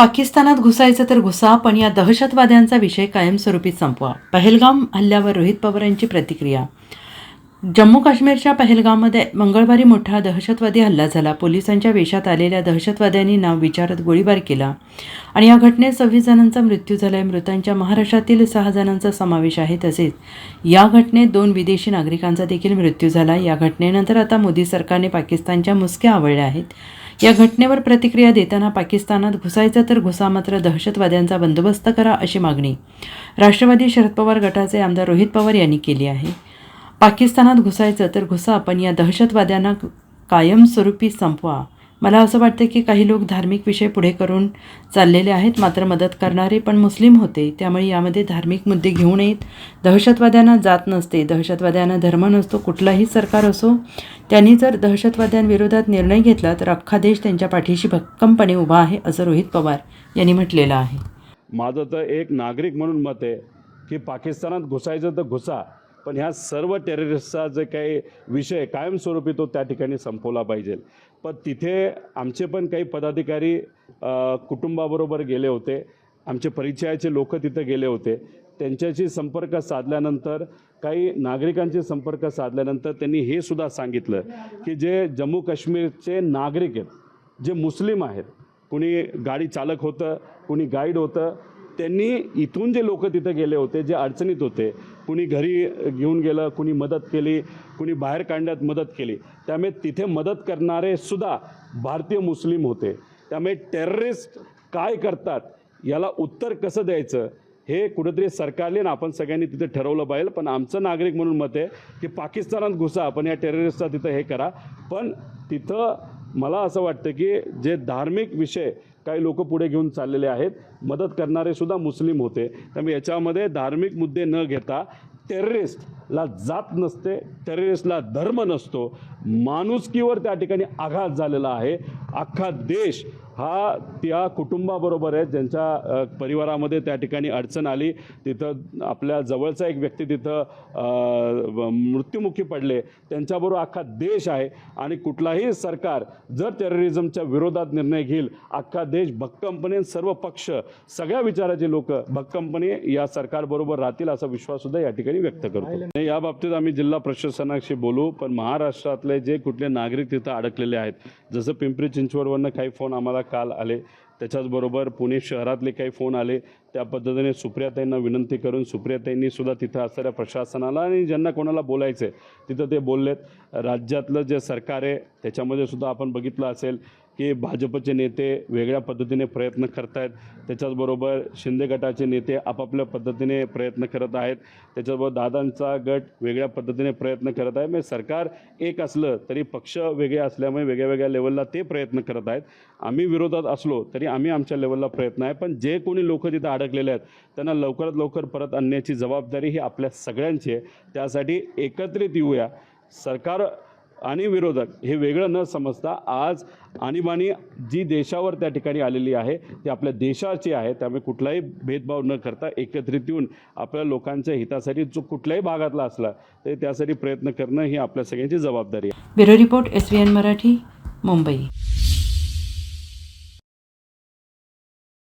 पाकिस्तानात घुसायचं तर घुसा पण या दहशतवाद्यांचा विषय कायमस्वरूपी संपवा. पहलगाम हल्ल्यावर रोहित पवार यांची प्रतिक्रिया. जम्मू काश्मीरच्या पहलगाममध्ये मंगळवारी मोठा दहशतवादी हल्ला झाला. पोलिसांच्या वेशात आलेल्या दहशतवाद्यांनी नाव विचारत गोळीबार केला आणि या घटनेत सव्वीस जणांचा मृत्यू झाला आहे मृतांच्या महाराष्ट्रातील सहा जणांचा समावेश आहे. तसेच या घटनेत दोन विदेशी नागरिकांचा देखील मृत्यू झाला. या घटनेनंतर आता मोदी सरकारने पाकिस्तानच्या मुसक्या आवळल्या आहेत. या घटनेवर प्रतिक्रिया देताना पाकिस्तानात घुसायचं तर घुसा मात्र दहशतवाद्यांचा बंदोबस्त करा अशी मागणी राष्ट्रवादी शरद पवार गटाचे आमदार रोहित पवार यांनी केली आहे. पाकिस्तानात घुसायचं तर घुसा पण या दहशतवाद्यांना कायमस्वरूपी संपवा. मला असं वाटतं की काही लोक धार्मिक विषय पुढे करून चाललेले आहेत मात्र मदत करणारे पण मुस्लिम होते. त्यामुळे यामध्ये धार्मिक मुद्दे घेऊ नयेत. दहशतवाद्यांना जात नसते. दहशतवाद्यांना धर्म नसतो. कुठलाही सरकार असो त्यांनी जर दहशतवाद्यांविरोधात निर्णय घेतला तर अख्खा देश त्यांच्या पाठीशी भक्कमपणे उभा आहे असं रोहित पवार यांनी म्हटलेलं आहे. माझं तर एक नागरिक म्हणून मत आहे की पाकिस्तानात घुसायचं तर घुसा. पण ह्या सर्व टेररिस्टचा जे काही विषय कायमस्वरूपी तो त्या ठिकाणी संपवला पाहिजे. पण तिथे आमचे पण काही पदाधिकारी कुटुंबाबरोबर गेले होते. आमचे परिचयाचे लोक तिथं गेले होते. त्यांच्याशी संपर्क साधल्यानंतर काही नागरिकांशी संपर्क साधल्यानंतर त्यांनी हे सुद्धा सांगितलं की जे जम्मू काश्मीरचे नागरिक आहेत जे मुस्लिम आहेत कुणी गाडी चालक होतं कुणी गाईड होतं त्यांनी इथून जे लोक तिथे गेले होते जे अडचणीत होते कुणी घरी घेऊन गेलं कुणी मदत केली कुणी बाहेर काढण्यात मदत केली. त्यामुळे तिथे मदत करणारे सुद्धा भारतीय मुस्लिम होते. त्यामुळे टेररिस्ट काय करतात याला उत्तर कसं द्यायचं हे कुठेतरी सरकारने ना आपण सगळ्यांनी तिथे ठरवलं पाहिजे. पण आमचं नागरिक म्हणून मत आहे की पाकिस्तानात घुसा पण या टेररिस्टचा तिथं हे करा. पण तिथं मला असं वाटतं की जे धार्मिक विषय काही लोक पुढे घेऊन चाललेले आहेत मदत करणारे सुद्धा मुस्लिम होते. त्यामुळे याच्यामध्ये धार्मिक मुद्दे न घेता टेररिस्टला जात नसते टेररिस्टला धर्म नसतो. माणुसकीवर त्या ठिकाणी आघात झालेला आहे. अख्खा देश हा त्या कुटुंबाबरोबर आहे ज्यांच्या परिवारामध्ये त्या ठिकाणी अडचण आली तिथं आपल्या जवळचा एक व्यक्ती तिथं मृत्युमुखी पडले त्यांच्याबरोबर अख्खा देश आहे आणि कुठलाही सरकार जर टेररिझमच्या विरोधात निर्णय घेईल अख्खा देश भक्कमपणे सर्व पक्ष सगळ्या विचाराचे लोक भक्कमपणे या सरकारबरोबर राहतील असा विश्वाससुद्धा या ठिकाणी व्यक्त करतो. या बाबतीत आम्ही जिल्हा प्रशासनाशी बोलू पण महाराष्ट्रातले जे कुठले नागरिक तिथं अडकलेले आहेत जसं पिंपरी चिंचवडवरनं काही फोन आम्हाला काल आले. त्याच्याचबरोबर पुणे शहरातले काही फोन आले. त्या पद्धतीने सुप्रियाताईंना विनंती करून सुप्रियाताईंनी सुद्धा तिथं असणाऱ्या प्रशासनाला आणि ज्यांना कोणाला बोलायचं आहे तिथं ते बोललेत. राज्यातलं जे सरकार आहे त्याच्यामध्ये सुद्धा आपण बघितलं असेल की भाजपचे नेते वेगळ्या पद्धतीने प्रयत्न करत आहेत त्याच्याचबरोबर शिंदे गटाचे नेते आपापल्या पद्धतीने प्रयत्न करत आहेत. त्याच्याबरोबर दादांचा गट वेगळ्या पद्धतीने प्रयत्न करत आहे म्हणजे सरकार एक असलं तरी पक्ष वेगळे असल्यामुळे वेगळ्या वेगळ्या लेवलला ते प्रयत्न करत आहेत. आम्ही विरोधात असलो तरी आम्ही आमच्या लेवलला प्रयत्न आहे. पण जे कोणी लोक तिथं अडकलेले आहेत. त्यांना लवकरात लवकर परत आणण्याची जबाबदारी ही आपल्या सगळ्यांची आहे. त्यासाठी एकत्रित येऊया. सरकार आणि विरोधक हे वेगळं न समजता आज आणीबाणी जी देशावर त्या ठिकाणी आलेली आहे ती आपल्या देशाची आहे. त्यामुळे कुठलाही भेदभाव न करता एकत्रित येऊन आपल्या लोकांच्या हितासाठी जो कुठल्याही भागातला असला तरी त्यासाठी प्रयत्न करणं ही आपल्या सगळ्यांची जबाबदारी आहे. Bureau report S V N Marathi Mumbai.